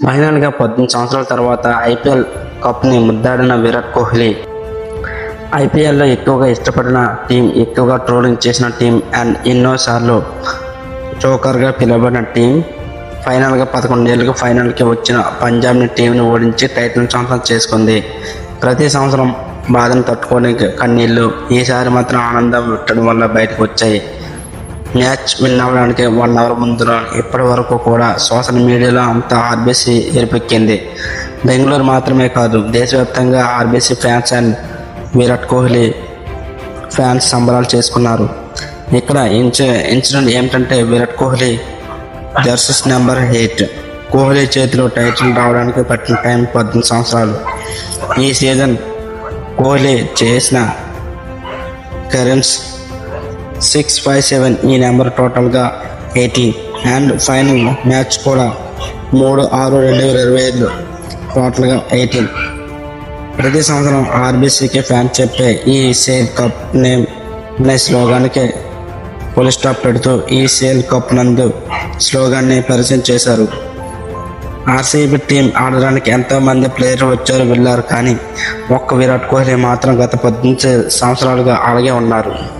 ఫైనల్గా పద్దెనిమిది సంవత్సరాల తర్వాత ఐపీఎల్ కప్ని ముద్దాడిన విరాట్ కోహ్లీ ఐపీఎల్లో ఎక్కువగా ఇష్టపడిన టీం ఎక్కువగా ట్రోలింగ్ చేసిన టీం అండ్ ఎన్నోసార్లు జోకర్గా పిలువబడిన టీం. ఫైనల్గా పదకొండేళ్ళకి ఫైనల్కి వచ్చిన పంజాబ్ని టీంని ఓడించి టైటిల్ సొంతం చేసుకుంది. ప్రతి సంవత్సరం బాధను తట్టుకోలేక కన్నీళ్ళు ఈసారి మాత్రం ఆనందం పెట్టడం వల్ల బయటకు వచ్చాయి. మ్యాచ్ విన్ అవ్వడానికి వన్ అవర్ ముందు ఇప్పటి వరకు కూడా సోషల్ మీడియాలో అంతా ఆర్బీసీ ఎరిపెక్కింది బెంగళూరు మాత్రమే కాదు దేశవ్యాప్తంగా RBC fans and Virat Kohli fans సంబరాలు చేసుకున్నారు. ఇక్కడ ఇన్సి ఇన్సిడెంట్ ఏమిటంటే Virat Kohli jerseys number eight. Kohli చేతిలో టైటిల్ రావడానికి పట్టిన టైం పద్దెనిమిది సంవత్సరాలు. ఈ సీజన్ కోహ్లీ చేసిన కరెన్స్ సిక్స్ ఫైవ్ సెవెన్ ఈ నెంబర్ టోటల్గా ఎయిటీన్. అండ్ ఫైనల్ మ్యాచ్ కూడా మూడు ఆరు రెండు వేల ఇరవై ఐదు టోటల్గా ఎయిటీన్. ప్రతి సంవత్సరం ఆర్బీసీకి ఫ్యాన్ చెప్పే ఈ సేల్ కప్ నేమ్ అనే స్లోగానికి ఫుల్ స్టాప్ పెడుతూ ఈ సేల్ కప్ నందు స్లోగాన్ని పరిచయం చేశారు. ఆర్సీబీ టీం ఆడడానికి ఎంతోమంది ప్లేయర్లు వచ్చారు వెళ్ళారు కానీ ఒక్క విరాట్ కోహ్లీ మాత్రం గత పద్దెనిమిది సంవత్సరాలుగా అలాగే ఉన్నారు.